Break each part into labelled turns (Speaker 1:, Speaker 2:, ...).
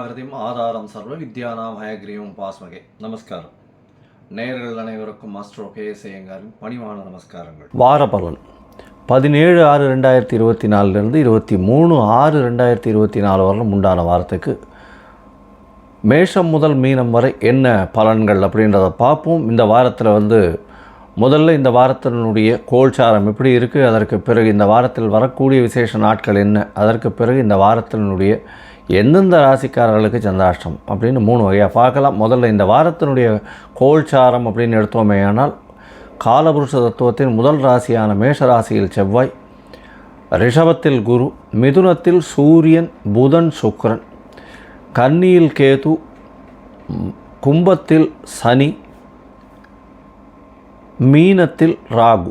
Speaker 1: ஜாகிரதையும் ஆதாரம் சர்வ வித்யானாம் ஹயக்ரீவம் பாஸ்மகே. நமஸ்காரம். நேர்கள் அனைவருக்கும் மாஸ்டர் கே சேயங்காரின் பணிவான நமஸ்காரங்கள். வார பலன். பதினேழு ஆறு ரெண்டாயிரத்தி இருபத்தி நாலுலேருந்து இருபத்தி மூணு ஆறு ரெண்டாயிரத்தி இருபத்தி நாலு வரலும் உண்டான வாரத்துக்கு மேஷம் முதல் மீனம் வரை என்ன பலன்கள் அப்படின்றத பார்ப்போம். இந்த வாரத்தில் வந்து முதல்ல இந்த வாரத்தினுடைய கோல்சாரம் எப்படி இருக்குது அதற்கு பிறகு இந்த வாரத்தில் வரக்கூடிய விசேஷ நாட்கள் என்ன அதற்கு பிறகு இந்த வாரத்தினுடைய எந்தெந்த ராசிக்காரர்களுக்கு சந்திராஷ்டம் அப்படின்னு மூணு வகையாக பார்க்கலாம். முதல்ல இந்த வாரத்தினுடைய கோல்சாரம் அப்படின்னு எடுத்தோமே ஆனால் காலபுருஷ தத்துவத்தின் முதல் ராசியான மேஷ ராசியில் செவ்வாய் ரிஷபத்தில் குரு மிதுனத்தில் சூரியன் புதன் சுக்கரன் கன்னியில் கேது கும்பத்தில் சனி மீனத்தில் ராகு.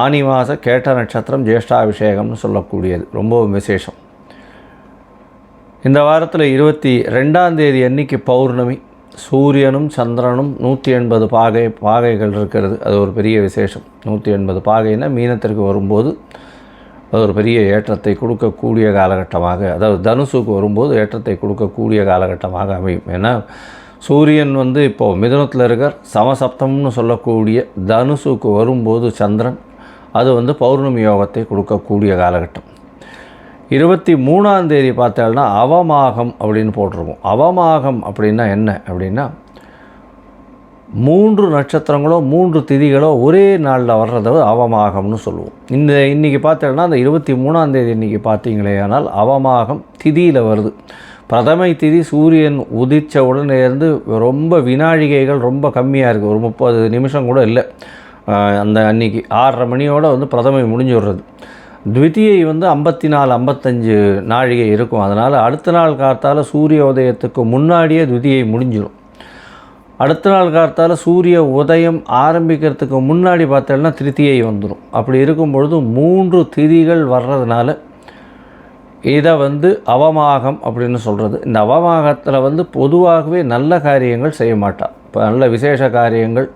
Speaker 1: ஆனி மாத கேட்ட நட்சத்திரம் ஜேஷ்டாபிஷேகம்னு சொல்லக்கூடியது. ரொம்பவும் விசேஷம். இந்த வாரத்தில் இருபத்தி ரெண்டாம் தேதி அன்னைக்கு பௌர்ணமி. சூரியனும் சந்திரனும் நூற்றி எண்பது பாகை பாகைகள் இருக்கிறது. அது ஒரு பெரிய விசேஷம். நூற்றி எண்பது பாகைன்னா மீனத்திற்கு வரும்போது அது ஒரு பெரிய ஏற்றத்தை கொடுக்கக்கூடிய காலகட்டமாக அதாவது தனுசுக்கு வரும்போது ஏற்றத்தை கொடுக்கக்கூடிய காலகட்டமாக அமையும். ஏன்னா சூரியன் வந்து இப்போது மிதுனத்தில் இருக்கார். சமசப்தம்னு சொல்லக்கூடிய தனுசுக்கு வரும்போது சந்திரன் அது வந்து பௌர்ணமி யோகத்தை கொடுக்கக்கூடிய காலகட்டம். இருபத்தி மூணாம் தேதி பார்த்தோம்னா அவமாகம் அப்படின்னு போட்டிருக்கோம். அவமாகம் அப்படின்னா என்ன? அப்படின்னா மூன்று நட்சத்திரங்களோ மூன்று திதிகளோ ஒரே நாளில் வர்றத அவமாகம்னு சொல்லுவோம். இந்த இன்றைக்கி பார்த்தோம்னா அந்த இருபத்தி மூணாம் தேதி இன்றைக்கி பார்த்தீங்களே ஆனால் அவமாகம் திதியில் வருது. பிரதமை திதி சூரியன் உதித்த உடனே இருந்து ரொம்ப வினாழிகைகள் ரொம்ப கம்மியாக இருக்குது ஒரு முப்பது நிமிஷம் கூட இல்லை. அந்த அன்னைக்கு ஆறரை மணியோடு வந்து பிரதமை முடிஞ்சு விடுறது த்விதியை வந்து ஐம்பத்தி நாலு ஐம்பத்தஞ்சு நாழிகை இருக்கும். அதனால் அடுத்த நாள் காத்தால் சூரிய உதயத்துக்கு முன்னாடியே த்விதியை முடிஞ்சிடும். அடுத்த நாள் காத்தால் சூரிய உதயம் ஆரம்பிக்கிறதுக்கு முன்னாடி பார்த்தோம்னா திருத்தியை வந்துடும். அப்படி இருக்கும் பொழுது மூன்று திதிகள் வர்றதுனால இதை வந்து அவமாகம் அப்படின்னு சொல்கிறது இந்த அவமாகத்தில் வந்து பொதுவாகவே நல்ல காரியங்கள் செய்ய மாட்டான் இப்போ நல்ல விசேஷ காரியங்கள்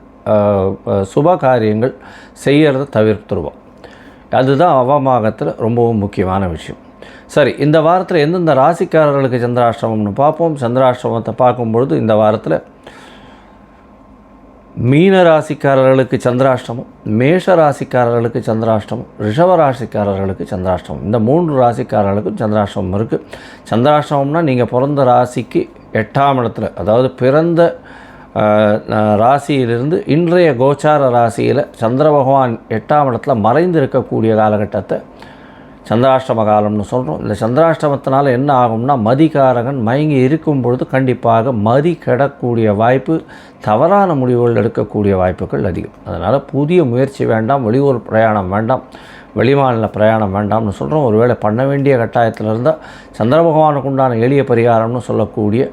Speaker 1: சுப காரியங்கள் செய்கிறத தவிர்த்துருவோம். அதுதான் அவமாகத்தில் ரொம்பவும் முக்கியமான விஷயம். சரி இந்த வாரத்தில் எந்தெந்த ராசிக்காரர்களுக்கு சந்திராஷ்டிரமம்னு பார்ப்போம். சந்திராஷ்டிரமத்தை பார்க்கும்பொழுது இந்த வாரத்தில் மீன ராசிக்காரர்களுக்கு சந்திராஷ்டமம் மேஷ ராசிக்காரர்களுக்கு சந்திராஷ்டமம் ரிஷப ராசிக்காரர்களுக்கு சந்திராஷ்டமம். இந்த மூன்று ராசிக்காரர்களுக்கும் சந்திராஷ்டமம் இருக்குது சந்திராஷ்டமம்னா நீங்கள் பிறந்த ராசிக்கு எட்டாம் இடத்துல அதாவது பிறந்த ராசியிலிருந்து இன்றைய கோச்சார ராசியில் சந்திர பகவான் எட்டாம் இடத்துல மறைந்து இருக்கக்கூடிய காலகட்டத்தை சந்திராஷ்டம காலம்னு சொல்கிறோம் இந்த சந்திராஷ்டமத்தினால் என்ன ஆகும்னா மதிகாரகன் மயங்கி இருக்கும் பொழுது கண்டிப்பாக மதி கெடக்கூடிய வாய்ப்பு தவறான முடிவுகள் எடுக்கக்கூடிய வாய்ப்புகள் அதிகம். அதனால் புதிய முயற்சி வேண்டாம் வெளியூர் பிரயாணம் வேண்டாம் வெளிமாநில பிரயாணம் வேண்டாம்னு சொல்கிறோம் ஒருவேளை பண்ண வேண்டிய கட்டாயத்தில் இருந்தால் சந்திர பகவானுக்கு உண்டான எளிய பரிகாரம்னு சொல்லக்கூடிய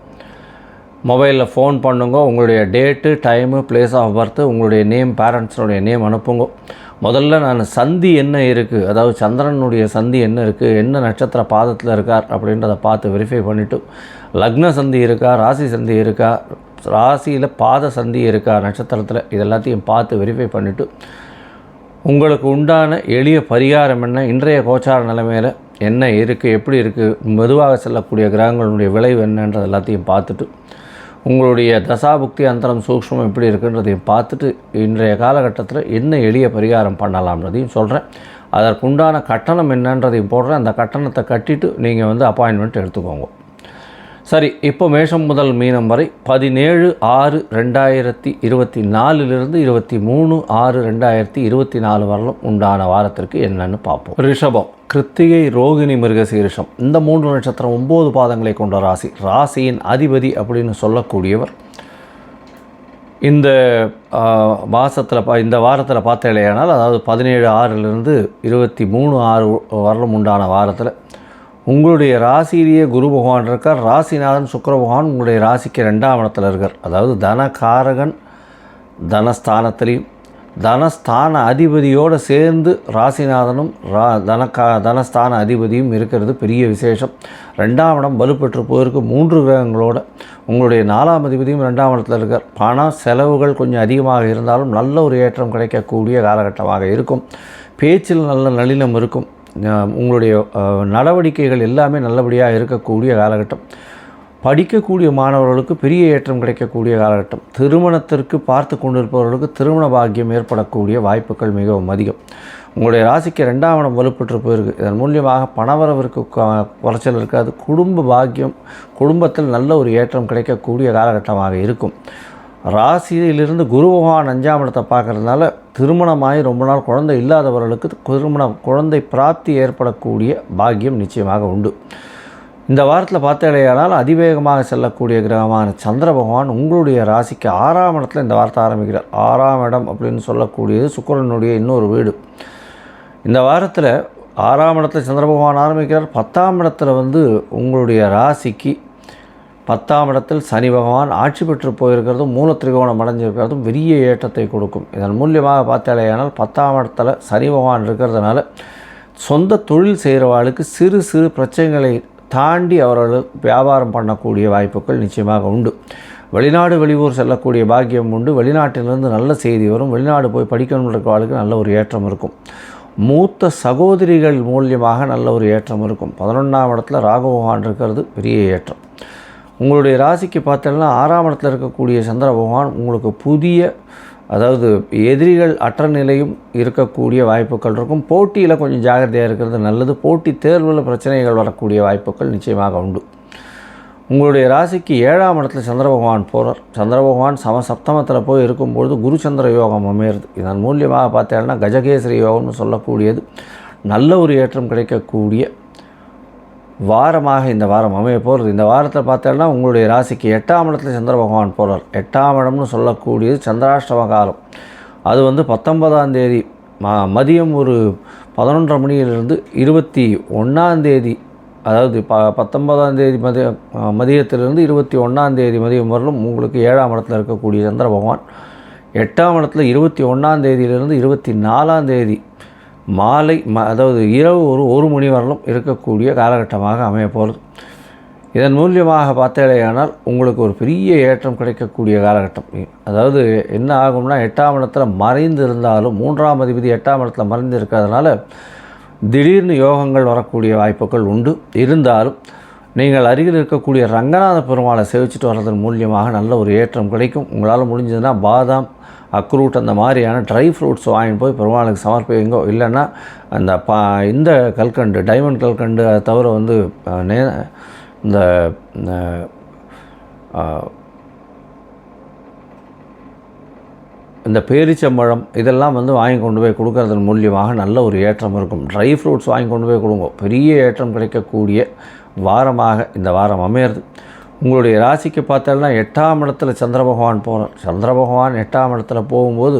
Speaker 1: மொபைலில் ஃபோன் பண்ணுங்க உங்களுடைய date time place of birth உங்களுடைய நேம் பேரண்ட்ஸனுடைய நேம் அனுப்புங்க. முதல்ல நான் சந்தி என்ன இருக்குது அதாவது சந்திரனுடைய சந்தி என்ன இருக்குது என்ன நட்சத்திர பாதத்தில் இருக்கார் அப்படின்றத பார்த்து வெரிஃபை பண்ணிவிட்டு லக்ன சந்தி இருக்கா ராசி சந்தி இருக்கா ராசியில் பாத சந்தி இருக்கா நட்சத்திரத்தில் இது எல்லாத்தையும் பார்த்து வெரிஃபை பண்ணிவிட்டு உங்களுக்கு உண்டான எளிய பரிகாரம் என்ன இன்றைய கோச்சார நிலைமையில் என்ன இருக்குது எப்படி இருக்குது மெதுவாக செல்லக்கூடிய கிரகங்களுடைய விளைவு என்னன்றது எல்லாத்தையும் பார்த்துட்டு உங்களுடைய தசாபுக்தி அந்தரம் சூக்ஷ்மம் எப்படி இருக்குன்றதையும் பார்த்துட்டு இன்றைய காலகட்டத்தில் என்ன எளிய பரிகாரம் பண்ணலாம்ன்றதையும் சொல்கிறேன். அதற்குண்டான கட்டணம் என்னன்றதையும் போடுறேன். அந்த கட்டணத்தை கட்டிட்டு நீங்கள் வந்து அப்பாயின்மெண்ட் எடுத்துக்கோங்க. சரி இப்போ மேஷம் முதல் மீனம் வரை பதினேழு ஆறு ரெண்டாயிரத்தி இருபத்தி நாலுலேருந்து இருபத்தி மூணு ஆறு ரெண்டாயிரத்தி இருபத்தி நாலு வரலும் உண்டான வாரத்திற்கு என்னன்னு பார்ப்போம். ரிஷபம் கிருத்திகை ரோகிணி மிருகசீரிஷம் இந்த மூன்று நட்சத்திரம் ஒம்பது பாதங்களை கொண்ட ராசி. ராசியின் அதிபதி அப்படின்னு சொல்லக்கூடியவர். இந்த மாதத்தில் பா இந்த வாரத்தில் பார்த்தேலையானால் அதாவது பதினேழு ஆறுலேருந்து இருபத்தி மூணு ஆறு வரலும் உண்டான வாரத்தில் உங்களுடைய ராசியிலேயே குரு பகவான் இருக்கார். ராசிநாதன் சுக்கர பகவான் உங்களுடைய ராசிக்கு ரெண்டாம் இடத்துல இருக்கார். அதாவது தனகாரகன் தனஸ்தானத்திலையும் தனஸ்தான அதிபதியோடு சேர்ந்து ராசிநாதனும் ரா தனக்கா தனஸ்தான அதிபதியும் இருக்கிறது. பெரிய விசேஷம். ரெண்டாம் இடம் வலுப்பெற்று போயிருக்கு மூன்று கிரகங்களோட உங்களுடைய நாலாம் அதிபதியும் ரெண்டாம் இடத்துல இருக்கார். பணம் செலவுகள் கொஞ்சம் அதிகமாக இருந்தாலும் நல்ல ஒரு ஏற்றம் கிடைக்கக்கூடிய காலகட்டமாக இருக்கும். பேச்சில் நல்ல நளினம் இருக்கும். உங்களுடைய நடவடிக்கைகள் எல்லாமே நல்லபடியாக இருக்கக்கூடிய காலகட்டம். படிக்கக்கூடிய மாணவர்களுக்கு பெரிய ஏற்றம் கிடைக்கக்கூடிய காலகட்டம். திருமணத்திற்கு பார்த்து கொண்டிருப்பவர்களுக்கு திருமண பாக்கியம் ஏற்படக்கூடிய வாய்ப்புகள் மிகவும் அதிகம். உங்களுடைய ராசிக்கு ரெண்டாம் இடம் வலுப்பட்டு போயிருக்கு. இதன் மூலியமாக பணவரவிற்கு குறைச்சல் இருக்காது. குடும்ப பாக்கியம் குடும்பத்தில் நல்ல ஒரு ஏற்றம் கிடைக்கக்கூடிய காலகட்டமாக இருக்கும். ராசியிலிருந்து குரு பகவான் அஞ்சாம் இடத்தை பார்க்கறதுனால திருமணமாகி ரொம்ப நாள் குழந்தை இல்லாதவர்களுக்கு திருமணம் குழந்தை பிராப்தி ஏற்படக்கூடிய பாக்கியம் நிச்சயமாக உண்டு. இந்த வாரத்தில் பார்த்தாலேயானால் அதிவேகமாக செல்லக்கூடிய கிரகமான சந்திர பகவான் உங்களுடைய ராசிக்கு ஆறாம் இடத்துல இந்த வாரத்தை ஆரம்பிக்கிறார். ஆறாம் இடம் அப்படின்னு சொல்லக்கூடியது சுக்கரனுடைய இன்னொரு வீடு. இந்த வாரத்தில் ஆறாம் இடத்துல சந்திர பகவான் ஆரம்பிக்கிறார். பத்தாம் இடத்துல வந்து உங்களுடைய ராசிக்கு பத்தாம் இடத்தில் சனி பகவான் ஆட்சி பெற்று போயிருக்கிறதும் மூல திரிகோணம் அடைஞ்சிருக்கிறதும் பெரிய ஏற்றத்தை கொடுக்கும். இதன் மூலியமாக பார்த்தாலேயானால் பத்தாம் இடத்துல சனி பகவான் இருக்கிறதுனால சொந்த தொழில் செய்கிறவாளுக்கு சிறு சிறு பிரச்சனைகளை தாண்டி அவர்கள் வியாபாரம் பண்ணக்கூடிய வாய்ப்புகள் நிச்சயமாக உண்டு. வெளிநாடு வெளியூர் செல்லக்கூடிய பாக்கியம் உண்டு. வெளிநாட்டிலிருந்து நல்ல செய்தி வரும். வெளிநாடு போய் படிக்கணும்னு இருக்கிறவர்களுக்கு நல்ல ஒரு ஏற்றம் இருக்கும். மூத்த சகோதரிகள் மூலியமாக நல்ல ஒரு ஏற்றம் இருக்கும். பதினொன்றாம் இடத்துல ராகபகவான் இருக்கிறது பெரிய ஏற்றம். உங்களுடைய ராசிக்கு பார்த்தீங்கன்னா ஆறாம் இடத்துல இருக்கக்கூடிய சந்திர பகவான் உங்களுக்கு புதிய அதாவது எதிரிகள் அற்ற நிலையும் இருக்கக்கூடிய வாய்ப்புகள் இருக்கும். போட்டியில் கொஞ்சம் ஜாகிரதையாக இருக்கிறது நல்லது. போட்டி தேர்வில் பிரச்சனைகள் வரக்கூடிய வாய்ப்புகள் நிச்சயமாக உண்டு. உங்களுடைய ராசிக்கு ஏழாம் இடத்துல சந்திர பகவான் போகிறார் சந்திர பகவான் சம சப்தமத்தில் போய் இருக்கும்பொழுது குரு சந்திர யோகம் அமையிறது. இதன் மூலியமாக பார்த்தேன்னா கஜகேசரி யோகம்னு சொல்லக்கூடியது. நல்ல ஒரு ஏற்றம் கிடைக்கக்கூடிய வாரமாக இந்த வாரம் அமைய போகிறது இந்த வாரத்தில் பார்த்தோன்னா உங்களுடைய ராசிக்கு எட்டாம் இடத்துல சந்திர பகவான் போகிறார் எட்டாம் இடம்னு சொல்லக்கூடியது சந்திராஷ்டம காலம். அது வந்து பத்தொன்பதாம் தேதி மதியம் ஒரு பதினொன்றரை மணியிலிருந்து இருபத்தி ஒன்றாந்தேதி அதாவது ப பத்தொன்பதாம் தேதி மதிய மதியத்திலிருந்து இருபத்தி ஒன்றாம் தேதி மதியம் வரலும் உங்களுக்கு ஏழாம் இடத்துல இருக்கக்கூடிய சந்திர பகவான். எட்டாம் இடத்துல இருபத்தி ஒன்றாம் தேதியிலிருந்து இருபத்தி நாலாம் தேதி மாலை ம அதாவது இரவு ஒரு ஒரு மணி வரலும் இருக்கக்கூடிய காலகட்டமாக அமையப்போகிறது. இதன் மூலியமாக பார்த்தேடையானால் உங்களுக்கு ஒரு பெரிய ஏற்றம் கிடைக்கக்கூடிய காலகட்டம். அதாவது என்ன ஆகும்னா எட்டாம் இடத்துல மறைந்து இருந்தாலும் மூன்றாம் அதிபதி எட்டாம் இடத்துல மறைந்து இருக்கிறதுனால திடீர்னு யோகங்கள் வரக்கூடிய வாய்ப்புகள் உண்டு. இருந்தாலும் நீங்கள் அருகில் இருக்கக்கூடிய ரங்கநாத பெருமாளை சேவிச்சிட்டு வர்றதன் மூலியமாக நல்ல ஒரு ஏற்றம் கிடைக்கும். உங்களால் முடிஞ்சதுன்னா பாதாம் அக்ரூட் அந்த மாதிரியான ட்ரை ஃப்ரூட்ஸ் வாங்கிட்டு போய் பெருமாளுக்கு சமர்ப்பிங்கோ. இல்லைன்னா அந்த பா இந்த கல்கண்டு டைமண்ட் கல்கண்டு அதை தவிர வந்து நே இந்த இந்த பேரிச்சம்பழம் இதெல்லாம் வந்து வாங்கி கொண்டு போய் கொடுக்கறதன் மூலியமாக நல்ல ஒரு ஏற்றம் இருக்கும். ட்ரை ஃப்ரூட்ஸ் வாங்கி கொண்டு போய் கொடுங்க. பெரிய ஏற்றம் கிடைக்கக்கூடிய வாரமாக இந்த வாரம் அமையிறது. உங்களுடைய ராசிக்கு பார்த்தோம்னா எட்டாம் இடத்துல சந்திர பகவான் போகிறார் சந்திர பகவான் எட்டாம் இடத்துல போகும்போது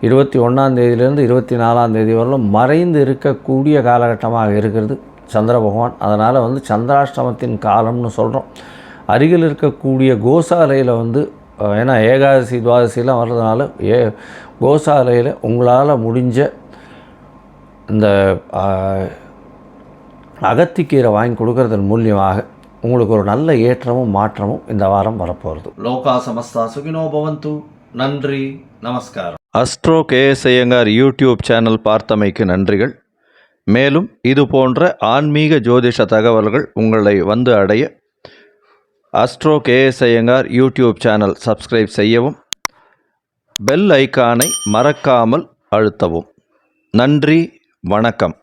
Speaker 1: இருபத்தி ஒன்றாந்தேதியிலேருந்து இருபத்தி நாலாந்தேதி வரலும் மறைந்து இருக்கக்கூடிய காலகட்டமாக இருக்கிறது சந்திர பகவான். அதனால் வந்து சந்திராஷ்டமத்தின் காலம்னு சொல்கிறோம் அருகில் இருக்கக்கூடிய கோசாலையில் வந்து ஏன்னா ஏகாதசி துவாதசிலாம் வர்றதுனால ஏ கோசாலையில் உங்களால் முடிஞ்ச இந்த அகத்திக்கீரை வாங்கி கொடுக்கறதன் மூலியமாக உங்களுக்கு ஒரு நல்ல ஏற்றமும் மாற்றமும் இந்த வாரம் வரப்போகிறது லோகா சமஸ்தா சுகினோ பவந்து. நன்றி நமஸ்காரம். Astro K S Iyengar YouTube channel பார்த்தமைக்கு நன்றிகள். மேலும் இது போன்ற ஆன்மீக ஜோதிஷ தகவல்கள் உங்களை வந்து அடைய astro K S Iyengar YouTube channel subscribe செய்யவும் பெல் ஐகானை மறக்காமல் அழுத்தவும். நன்றி வணக்கம்.